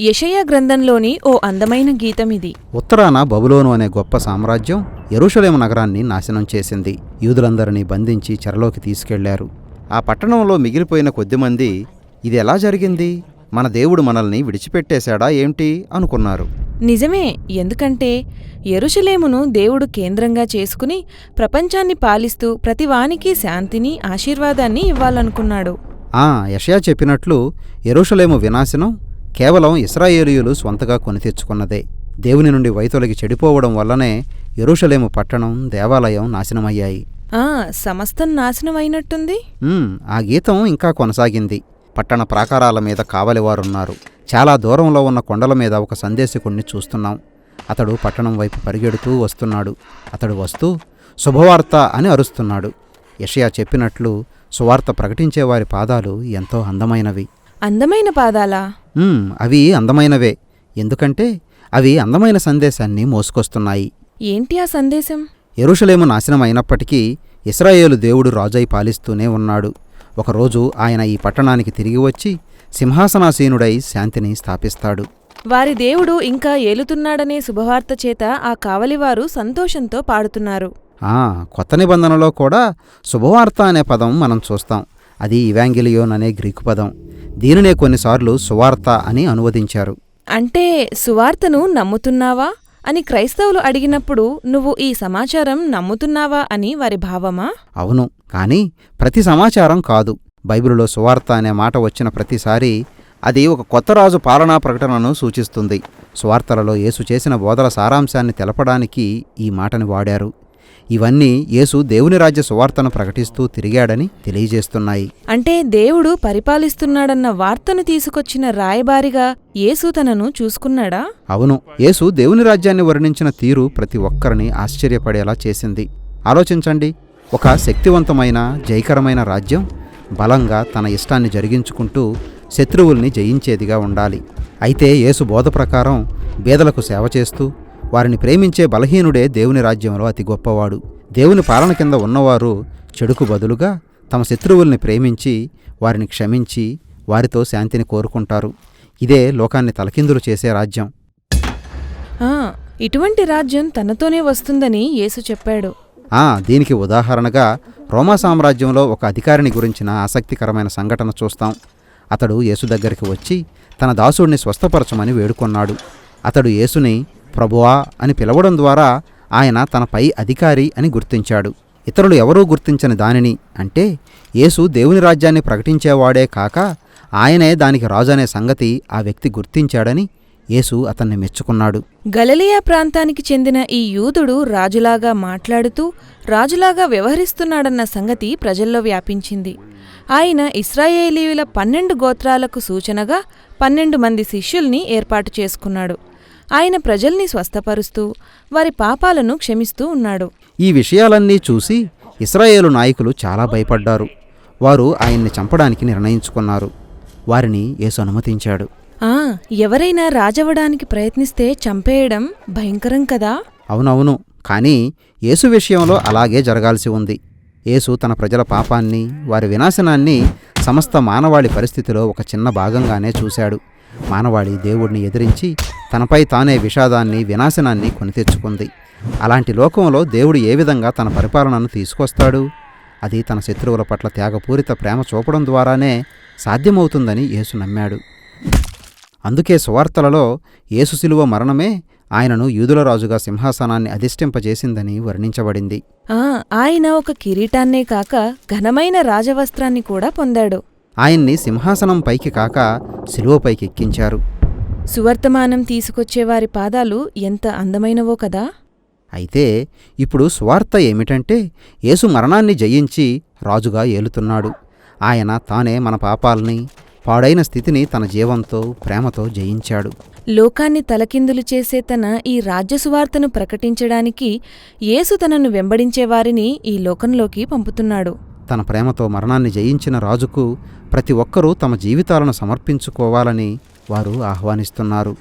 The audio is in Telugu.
యెషయా గ్రంథంలోని ఓ అందమైన గీతమిది. ఉత్తరాన బబులోను అనే గొప్ప సామ్రాజ్యం యెరూషలేము నగరాన్ని నాశనం చేసింది. యూదులందరినీ బంధించి చెరలోకి తీసుకెళ్ళారు. ఆ పట్టణంలో మిగిలిపోయిన కొద్దిమంది ఇది ఎలా జరిగింది? మన దేవుడు మనల్ని విడిచిపెట్టేశాడా ఏంటి? అనుకున్నారు. నిజమే ఎందుకంటే యెరూషలేమును దేవుడు కేంద్రంగా చేసుకుని ప్రపంచాన్ని పాలిస్తూ ప్రతివానికి శాంతిని ఆశీర్వాదాన్ని ఇవ్వాలనుకున్నాడు. ఆ యషయా చెప్పినట్లు యెరూషలేము వినాశనం కేవలం ఇస్రాయేలీయులు స్వంతగా కొని తెచ్చుకున్నదే. దేవుని నుండి వైతొలగి చెడిపోవడం వల్లనే యెరూషలేము పట్టణం దేవాలయం నాశనమయ్యాయి. సమస్తం నాశనమైనట్టుంది? ఆ గీతం ఇంకా కొనసాగింది. పట్టణ ప్రాకారాల మీద కావలివారున్నారు. చాలా దూరంలో ఉన్న కొండల మీద ఒక సందేశకుణ్ణి చూస్తున్నాం. అతడు పట్టణం వైపు పరిగెడుతూ వస్తున్నాడు. అతడు వస్తూ శుభవార్త అని అరుస్తున్నాడు. యషయా చెప్పినట్లు సువార్త ప్రకటించేవారి పాదాలు ఎంతో అందమైనవి. అందమైన పాదాలా? అవి అందమైనవే. ఎందుకంటే అవి అందమైన సందేశాన్ని మోసుకొస్తున్నాయి. ఏంటి ఆ సందేశం? యెరూషలేము నాశనం అయినప్పటికీ ఇస్రాయేలు దేవుడు రాజై పాలిస్తూనే ఉన్నాడు. ఒకరోజు ఆయన ఈ పట్టణానికి తిరిగి వచ్చి సింహాసనాసీనుడై శాంతిని స్థాపిస్తాడు. వారి దేవుడు ఇంకా ఏలుతున్నాడనే శుభవార్త చేత ఆ కావలివారు సంతోషంతో పాడుతున్నారు. ఆ కొత్త నిబంధనలో కూడా శుభవార్త అనే పదం మనం చూస్తాం. అది ఇవాంగిలియోన్ అనే గ్రీకు పదం. దీనినే కొన్నిసార్లు సువార్త అని అనువదించారు. అంటే సువార్తను నమ్ముతున్నావా? అని క్రైస్తవులు అడిగినప్పుడు నువ్వు ఈ సమాచారం నమ్ముతున్నావా అని వారి భావమా? అవును కానీ ప్రతి సమాచారం కాదు. బైబిలులో సువార్త అనే మాట వచ్చిన ప్రతిసారి అది ఒక కొత్త రాజు పాలనా ప్రకటనను సూచిస్తుంది. సువార్తలలో యేసు చేసిన బోధల సారాంశాన్ని తెలపడానికి ఈ మాటని వాడారు. ఇవన్నీ యేసు దేవుని రాజ్య సువార్తను ప్రకటిస్తూ తిరిగాడని తెలియజేస్తున్నాయి. అంటే దేవుడు పరిపాలిస్తున్నాడన్న వార్తను తీసుకొచ్చిన రాయబారిగా యేసు తనను చూసుకున్నాడా? అవును యేసు దేవుని రాజ్యాన్ని వర్ణించిన తీరు ప్రతి ఒక్కరిని ఆశ్చర్యపడేలా చేసింది. ఆలోచించండి ఒక శక్తివంతమైన జయకరమైన రాజ్యం బలంగా తన ఇష్టాన్ని జరిగించుకుంటూ శత్రువుల్ని జయించేదిగా ఉండాలి. అయితే యేసు బోధ ప్రకారం బేదలకు సేవ చేస్తూ వారిని ప్రేమించే బలహీనుడే దేవుని రాజ్యంలో అతి గొప్పవాడు. దేవుని పాలన కింద ఉన్నవారు చెడుకు బదులుగా తమ శత్రువుల్ని ప్రేమించి వారిని క్షమించి వారితో శాంతిని కోరుకుంటారు. ఇదే లోకాన్ని తలకిందులు చేసే రాజ్యం. ఇటువంటి రాజ్యం తనతోనే వస్తుందని యేసు చెప్పాడు. ఆ దీనికి ఉదాహరణగా రోమా సామ్రాజ్యంలో ఒక అధికారిని గురించిన ఆసక్తికరమైన సంఘటన చూస్తాం. అతడు యేసు దగ్గరికి వచ్చి తన దాసుడిని స్వస్థపరచమని వేడుకొన్నాడు. అతడు యేసుని ప్రభువా అని పిలవడం ద్వారా ఆయన తన పై అధికారి అని గుర్తించాడు. ఇతరులు ఎవరూ గుర్తించని దానిని అంటే యేసు దేవుని రాజ్యాన్ని ప్రకటించేవాడే కాక ఆయనే దానికి రాజు అనే సంగతి ఆ వ్యక్తి గుర్తించాడని యేసు అతన్ని మెచ్చుకున్నాడు. గలలియా ప్రాంతానికి చెందిన ఈ యూదుడు రాజులాగా మాట్లాడుతూ రాజులాగా వ్యవహరిస్తున్నాడన్న సంగతి ప్రజల్లో వ్యాపించింది. ఆయన ఇస్రాయేలీయుల పన్నెండు గోత్రాలకు సూచనగా పన్నెండు మంది శిష్యుల్ని ఏర్పాటు చేసుకున్నాడు. ఆయన ప్రజల్ని స్వస్థపరుస్తూ వారి పాపాలను క్షమిస్తూ ఉన్నాడు. ఈ విషయాలన్నీ చూసి ఇస్రాయేలు నాయకులు చాలా భయపడ్డారు. వారు ఆయన్ని చంపడానికి నిర్ణయించుకున్నారు. వారిని యేసు అనుమతించాడు. ఆ ఎవరైనా రాజవడానికి ప్రయత్నిస్తే చంపేయడం భయంకరం కదా? అవునవును. కానీ యేసు విషయంలో అలాగే జరగాల్సి ఉంది. యేసు తన ప్రజల పాపాన్ని వారి వినాశనాన్ని సమస్త మానవాళి పరిస్థితిలో ఒక చిన్న భాగంగానే చూశాడు. మానవాళి దేవుడిని ఎదిరించి తనపై తానే విషాదాన్ని వినాశనాన్ని కొని తెచ్చుకుంది. అలాంటి లోకంలో దేవుడు ఏ విధంగా తన పరిపాలనను తీసుకొస్తాడు? అది తన శత్రువుల పట్ల త్యాగపూరిత ప్రేమ చూపడం ద్వారానే సాధ్యమవుతుందని యేసు నమ్మాడు. అందుకే సువార్తలలో యేసు శిలువ మరణమే ఆయనను యూదుల రాజుగా సింహాసనాన్ని అధిష్ఠింపజేసిందని వర్ణించబడింది. ఆయన ఒక కిరీటాన్నే కాక ఘనమైన రాజవస్త్రాన్ని కూడా పొందాడు. ఆయన్ని సింహాసనం పైకి కాక శిలువపైకి ఎక్కించారు సువర్తమానం తీసుకొచ్చే వారి పాదాలు ఎంత అందమైనవో కదా? అయితే ఇప్పుడు సువార్త ఏమిటంటే యేసు మరణాన్ని జయించి రాజుగా ఏలుతున్నాడు. ఆయన తానే మన పాపాల్ని పాడైన స్థితిని తన జీవంతో ప్రేమతో జయించాడు. లోకాన్ని తలకిందులు చేసే తన ఈ రాజ్య సువార్తను ప్రకటించడానికి యేసు తనను వెంబడించే వారిని ఈ లోకంలోకి పంపుతున్నాడు. తన ప్రేమతో మరణాన్ని జయించిన రాజుకు ప్రతి ఒక్కరూ తమ జీవితాలను సమర్పించుకోవాలని వారు ఆహ్వానిస్తున్నారు.